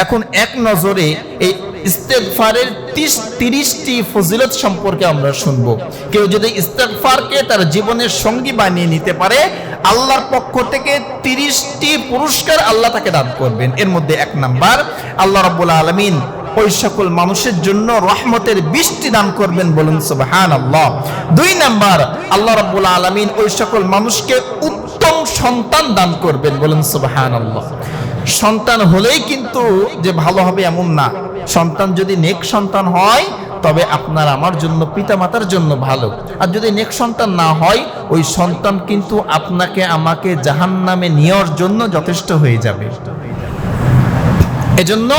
এখন এক নজরে এই ইস্তেগফারের তিরিশটি ফজিলত সম্পর্কে আমরা শুনব। কেউ যদি ইস্তেগফারকে তার জীবনের সঙ্গী বানিয়ে নিতে পারে, আল্লাহর পক্ষ থেকে তিরিশটি পুরস্কার আল্লাহ তাকে দান করবেন। এর মধ্যে এক নাম্বার, আল্লাহ রাব্বুল আলামিন ওই সকল মানুষের জন্য রহমতের বৃষ্টি দান করবেন বলুন সুবহান আল্লাহ দুই নাম্বার, আল্লাহ রাব্বুল আলামিন ওই সকল মানুষকে উত্তম সন্তান দান করবেন বলুন সুবহান আল্লাহ সন্তান হলেই কিন্তু যে ভালো হবে এমন না। সন্তান যদি নেক সন্তান হয়, তবে আপনার আমার জন্য, পিতামাতার জন্য ভালো। আর যদি নেক সন্তান না হয়, ওই সন্তান কিন্তু আপনাকে, আমাকে জাহান নামে নেওয়ার জন্য যথেষ্ট হয়ে যাবে। এজন্য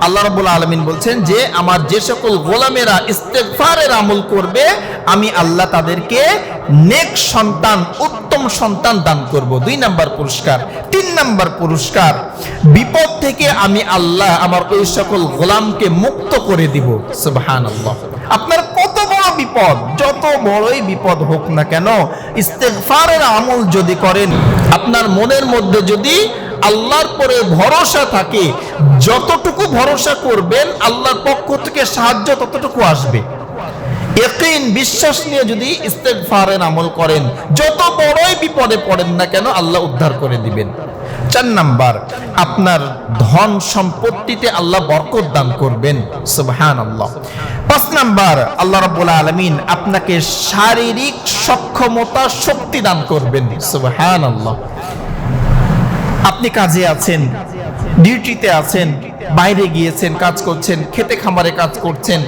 আল্লাহ রাব্বুল আলামিন বলছেন যে, আমার যে সকল গোলামেরা ইস্তেগফারের আমল করবে, আমি আল্লাহ তাদেরকে নেক সন্তান সন্তান দান করব। দুই নাম্বার পুরস্কার, তিন নাম্বার পুরস্কার, বিপদ থেকে আমি আল্লাহ আমার ওই সকল গোলামকে মুক্ত করে দিব। সুবহানাল্লাহ। আপনার কত বড় বিপদ, যত বড়ই বিপদ হোক না কেন, ইস্তেগফারের আমল যদি করেন, আপনার মনের মধ্যে যদি আল্লাহর পরে ভরসা থাকে, যতটুকু ভরসা করবেন, আল্লাহর পক্ষ থেকে সাহায্য ততটুকু আসবে। একিন বিশ্বাস নিয়ে যদি ইস্তেগফারের আমল করেন, যত বড়ই বিপদে পড়েন না কেন আল্লাহ উদ্ধার করে দিবেন। চার নাম্বার, আপনার ধন সম্পত্তিতে আল্লাহ বরকত দান করবেন। সুবহান আল্লাহ পাঁচ নাম্বার, আল্লাহ রাব্বুল আলামিন আপনাকে শারীরিক সক্ষমতা, শক্তি দান করবেন। সুবহান আল্লাহ আপনি কাজে আছেন, ডিউটিতে আছেন, বাইরে গিয়েছেন, কাজ করছেন, খেতে খামারে কাজ করছেন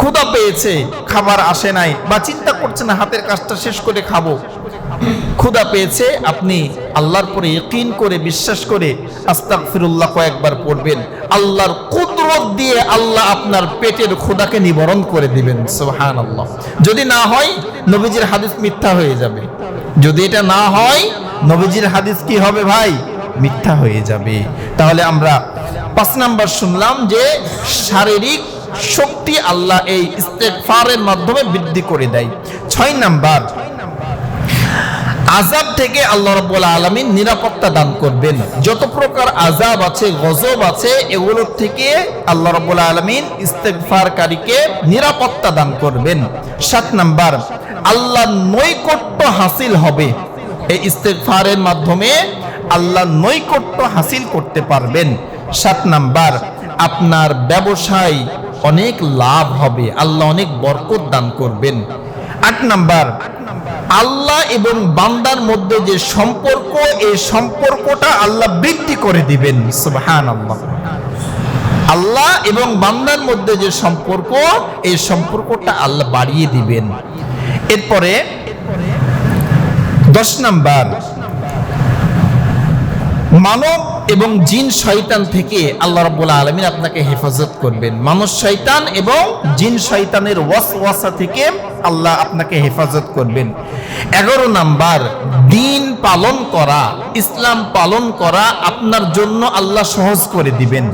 ক্ষুধা পেয়েছে, খাবার আসে নাই বা চিন্তা করছেন হাতের কাজটা শেষ করে খাব। ক্ষুধা পেয়েছে, আপনি আল্লাহর পরে ইকিন করে বিশ্বাস করে আস্তাক ফিরুল্লাহ কয়েকবার পড়বেন। আল্লাহর কুদরত দিয়ে আল্লাহ আপনার পেটের ক্ষুধাকে নিবারণ করে দিবেন সুবহান আল্লাহ যদি না হয়, নবীজির হাদিস মিথ্যা হয়ে যাবে। যদি এটা না হয়, নবীজির হাদিস কি হবে ভাই? মিথ্যা হয়ে যাবে। তাহলে আমরা পাঁচ নাম্বার শুনলাম যে শারীরিক শক্তি আল্লাহ এই ইস্তেগফারের মাধ্যমে বৃদ্ধি করে দেয়। ছয় নাম্বার আজাব থেকে আল্লাহ রাব্বুল আলামিন নিরাপত্তা দান করবেন। যত প্রকার আজাব আছে, গজব আছে, এগুলোর থেকে আল্লাহ রাব্বুল আলামিন ইস্তেগফারকারীকে নিরাপত্তা দান করবেন। সাত নাম্বার আল্লাহ নৈকট্য হাসিল হবে। এই ইস্তেগফারের মাধ্যমে আল্লাহ নৈকট্য হাসিল করতে পারবেন। সাত নাম্বার, আপনার ব্যবসায় অনেক লাভ হবে। আল্লাহ অনেক বরকত দান করবেন। আট নাম্বার, আল্লাহ এবং বান্দার মধ্যে যে সম্পর্ক, এই সম্পর্কটা আল্লাহ বৃদ্ধি করে দিবেন। সুবহান আল্লাহ আল্লাহ এবং বান্দার মধ্যে যে সম্পর্ক, এই সম্পর্কটা আল্লাহ বাড়িয়ে দিবেন। এরপরে দশ নাম্বার, মানব এবং জিন শয়তান থেকে আল্লাহ রাব্বুল আলামিন আপনাকে হেফাজত করবেন। মানুষ শয়তান এবং জিন শয়তানের ওয়াসওয়াসা থেকে আল্লাহ আপনাকে হেফাজত করবেন। এগারো নাম্বার, দিন পালন করা, ইসলাম পালন করা আপনার জন্য আল্লাহ সহজ করে দিবেন।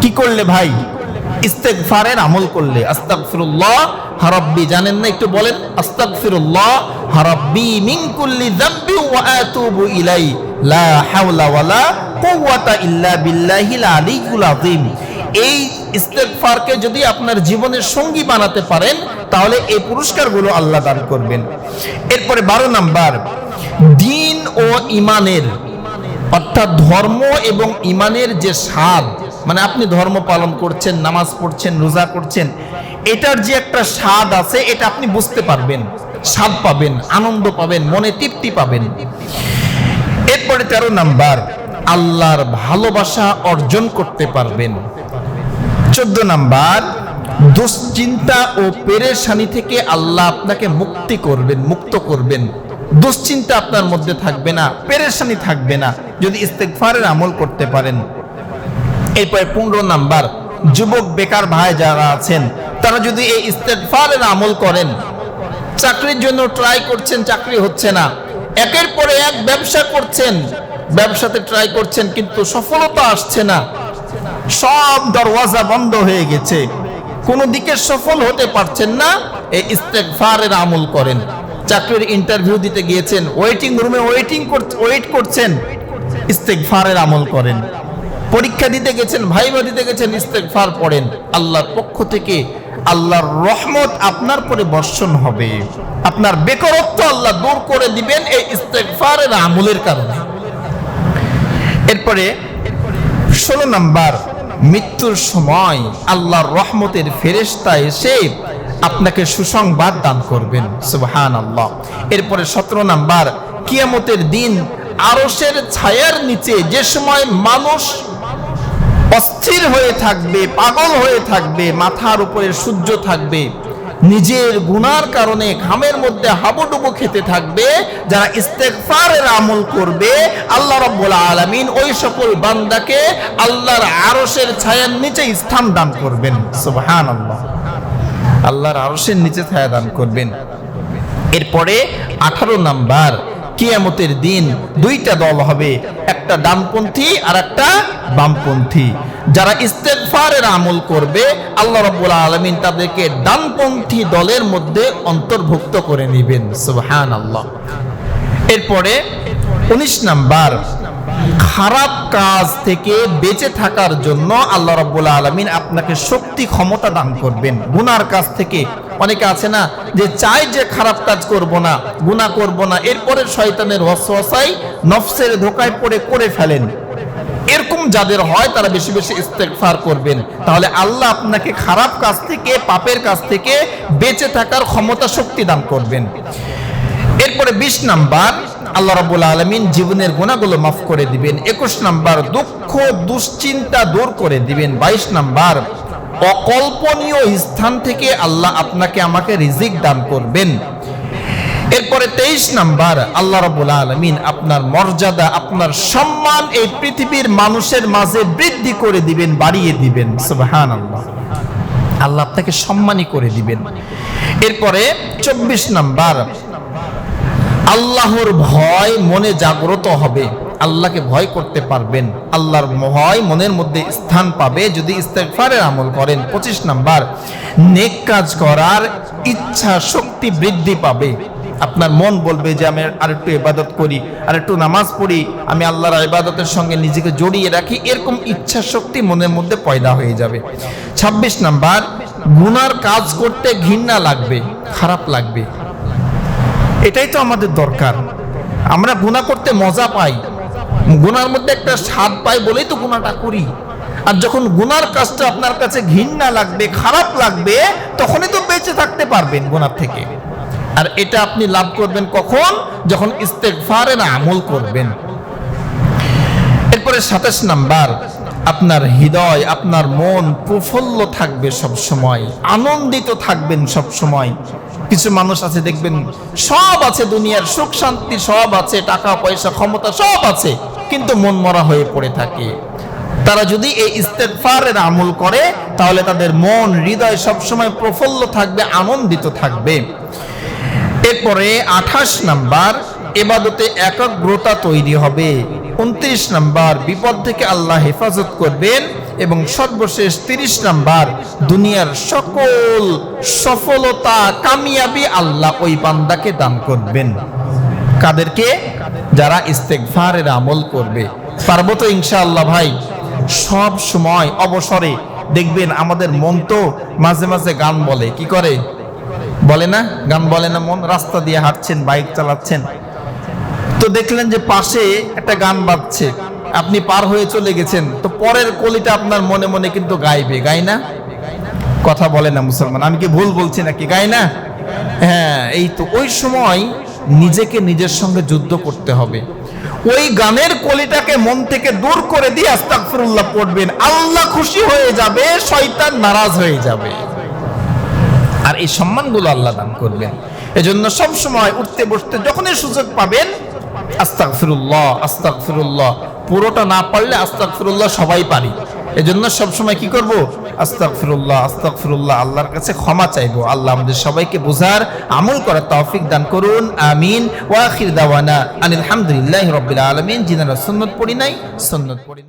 কি করলে ভাই? ইস্তেগফারের আমল করলে। আস্তাগফিরুল্লাহ, হারাব্বি, জানেন না একটু বলেন? আস্তাগফিরুল্লাহ, হারাব্বি, মিন কুল্লি যামবি ওয়া আতুবু ইলাই। লা হাওলা ওয়ালা কুওয়াতা ইল্লা বিল্লাহিল আলিয়্যুল আযীম। এই ইস্তেগফারকে যদি আপনার জীবনের সঙ্গী বানাতে পারেন, তাহলে এই পুরস্কারগুলো আল্লাহ দান করবেন। এরপরে বারো নাম্বার, দিন ও ইমানের, অর্থাৎ ধর্ম এবং ইমানের যে স্বাদ মানে আপনি ধর্ম পালন করছেন, নামাজ পড়ছেন, রোজা করছেন, এটার যে একটা স্বাদ আছে, এটা আপনি বুঝতে পারবেন, স্বাদ পাবেন, আনন্দ পাবেন, মনে তৃপ্তি পাবেন। এরপরে তেরো নাম্বার আল্লাহর ভালোবাসা অর্জন করতে পারবেন। চোদ্দ নাম্বার, দুশ্চিন্তা ও পেরেশানি থেকে আল্লাহ আপনাকে মুক্তি করবেন, মুক্ত করবেন। দুশ্চিন্তা আপনার মধ্যে থাকবে না, পেরেশানি থাকবে না, যদি ইস্তেগফারের আমল করতে পারেন। এরপরে পনেরো নাম্বার, যুবক, বেকার ভাই যারা আছেন, তারা যদি এই ইস্তেগফারের আমল করেন, চাকরির জন্য ট্রাই করছেন, চাকরি হচ্ছে না। একের পরে এক ব্যবসা করছেন ব্যবসাতে ট্রাই করছেন, কিন্তু সফলতা আসছে না। সব দরওয়াজা বন্ধ হয়ে গেছে। কোনো দিকে সফল হতে পারছেন না, এই ইস্তেগফারের আমল করেন। চাকরির ইন্টারভিউ দিতে গিয়েছেন ওয়েটিং রুমে ওয়েটিং ওয়েট করছেন, ইস্তেগফারের আমল করেন। পরীক্ষা দিতে গেছেন, ভাইবা দিতে গেছেন, ইস্তেগফার পড়েন। আল্লাহর পক্ষ থেকে আল্লাহর রহমত আপনার পরে বর্ষণ হবে। আপনার বেকারত্ব আল্লাহ দূর করে দিবেন এই ইস্তেগফারের আমলের কারণে। এরপরে ষোলো নাম্বার, মৃত্যুর সময় আল্লাহর রহমতের ফেরেশতা এসে আপনাকে সুসংবাদ দান করবেন। সুবহান আল্লাহ এরপরে সতেরো নাম্বার, কিয়ামতের দিন আরসের ছায়ার নিচে যে সময় মানুষ অস্থির হয়ে থাকবে, পাগল হয়ে থাকবে, মাথার উপরে সূর্য থাকবে নিজের গুনার কারণে ঘামের মধ্যে হাবুডুবু খেতে থাকবে, যারা ইস্তেগফারের আমল করবে, আল্লাহ রাব্বুল আলামিন ওই সকল বান্দাকে আল্লাহর আরশের ছায়ার নিচে স্থান দান করবেন। সুবহানাল্লাহ। আল্লাহর আরশের নিচে ছায়া দান করবেন। এরপরে আঠারো নাম্বার, কিয়ামতের দিন দুইটা দল হবে, একটা ডানপন্থী আর একটা বামপন্থী। যারা ইস্তেগফারের আমল করবে, আল্লাহ রাব্বুল আলামিন তাদেরকে ডানপন্থী দলের মধ্যে অন্তর্ভুক্ত করে নেবেন। সুবহানাল্লাহ। এরপরে উনিশ নাম্বার, খারাপ কাজ থেকে বেঁচে থাকার জন্য আল্লাহ রাব্বুল আলামিন আপনাকে শক্তি, ক্ষমতা দান করবেন। গুনার কাজ থেকে অনেকে আছে না যে চাই যে খারাপ কাজ করব না, গুনাহ করব না, এরপরে শয়তানের ওয়াসওয়াসায় নফসের ধোকায় পড়ে করে ফেলেন। এরকম যাদের হয় তারা বেশি বেশি ইস্তেগফার করবেন। তাহলে আল্লাহ আপনাকে খারাপ কাজ থেকে, পাপের কাজ থেকে বেঁচে থাকার ক্ষমতা শক্তি দান করবেন। এরপরে বিশ নাম্বার, আল্লাহ রাবুল আলমিন জীবনের গুণাগুলো মাফ করে দিবেন। একুশ নাম্বার, দুঃখ, দুশ্চিন্তা দূর করে দিবেন। বাইশ নাম্বার, অকল্পনীয় স্থান থেকে আল্লাহ আপনাকে আমাকে রিজিক দান করবেন। এরপরে তেইশ নাম্বার, আল্লাহ রাবুল আলমিন আপনার মর্যাদা, আপনার সম্মান এই পৃথিবীর মানুষের মাঝে বৃদ্ধি করে দিবেন, বাড়িয়ে দিবেন। সুবহান আল্লাহ আল্লাহ আপনাকে সম্মানই করে দিবেন। এরপরে চব্বিশ নাম্বার, আল্লাহর ভয় মনে জাগ্রত হবে। আল্লাহকে ভয় করতে পারবেন। আল্লাহর ভয় মনের মধ্যে স্থান পাবে যদি ইস্তেগফারের আমল করেন। পঁচিশ নাম্বার, নেক কাজ করার ইচ্ছা শক্তি বৃদ্ধি পাবে। আপনার মন বলবে যে আমি আর একটু ইবাদত করি, আর একটু নামাজ পড়ি, আমি আল্লাহর ইবাদতের সঙ্গে নিজেকে জড়িয়ে রাখি, এরকম ইচ্ছা শক্তি মনের মধ্যে পয়দা হয়ে যাবে। ২৬ নাম্বার, গুনার কাজ করতে ঘৃণা লাগবে, খারাপ লাগবে। এটাই তো আমাদের দরকার। আমরা গুণা করতে মজা পাই, গুনার মধ্যে একটা স্বাদ পাই বলেই তো গুণাটা করি। আর যখন গুনার কাজটা আপনার কাছে ঘৃণা লাগবে, খারাপ লাগবে, তখনই তো বেঁচে থাকতে পারবেন গুনার থেকে। আর এটা আপনি লাভ করবেন কখন? যখন ইস্তেগফারের আমল করবেন। এরপরে সাতাশ নাম্বার, আপনার হৃদয়, আপনার মন প্রফুল্ল থাকবে সব সময় আনন্দিত থাকবেন সব সময় কিছু মানুষ আছে, দেখবেন, সব আছে দুনিয়ার, সুখ, শান্তি সব আছে, টাকা, পয়সা, ক্ষমতা সব আছে, কিন্তু মন মরা হয়ে পড়ে থাকে। তারা যদি এই ইস্তেগফারের আমল করে, তাহলে তাদের মন, হৃদয় সবসময় প্রফুল্ল থাকবে, আনন্দিত থাকবে। এরপরে আঠাশ নাম্বার, এবাদতে একাগ্রতা তৈরি হবে। উনত্রিশ নাম্বার, বিপদ থেকে আল্লাহ হেফাজত করবেন এবং সর্বশেষ তিরিশ নাম্বার, দুনিয়ার সকল সফলতা, কামিয়াবি আল্লাহ ওই বান্দাকে দান করবেন। কাদেরকে? যারা ইস্তেকফারের আমল করবে। পারব তো ইনশাআল্লাহ ভাই, সব সময় অবসরে দেখবেন আমাদের মন তো মাঝে মাঝে গান বলে, কি করে? বলে না? গান বলে না মন? রাস্তা দিয়ে হাঁটছেন, বাইক চালাচ্ছেন। তো দেখলেন যে পাশে একটা গান বাজছে। আপনি পার হয়ে চলে গেছেন। তো পরের কলিটা আপনার মনে মনে কিন্তু গাইবে। গাই না? কথা বলে না মুসলমান। আমি কি ভুল বলছি নাকি? গাই না? হ্যাঁ এই তো। ওই সময় নিজেকে নিজের সঙ্গে যুদ্ধ করতে হবে। ওই গানের কলিটাকে মন থেকে দূর করে দিয়ে আস্তাগফিরুল্লাহ পড়বেন। আল্লাহ খুশি হয়ে যাবে, শয়তান নারাজ হয়ে যাবে। আর এই সম্মানগুলো আল্লাহ দান করবেন। এজন্য সব সময় উঠতে বসতে যখনই সুযোগ পাবেন আস্তাক ফিরুল্লাহ আস্তাক ফিরুল্লাহ পুরোটা না পারলে আস্তাক ফিরুল্লাহ সবাই পারি। এজন্য সবসময় কি করব? আস্তাক ফিরুল্লাহ আস্তাক ফিরুল্লাহ আল্লাহর কাছে ক্ষমা চাইব। আল্লাহ আমাদের সবাইকে বোঝার আমল করার তৌফিক দান করুন, আমিন। ওয়াখির দাওয়ানা আনিল হামদুলিল্লাহ রবিল আলমিন। যিনারা সুন্নত পড়ি নাই, সুন্নত পড়ে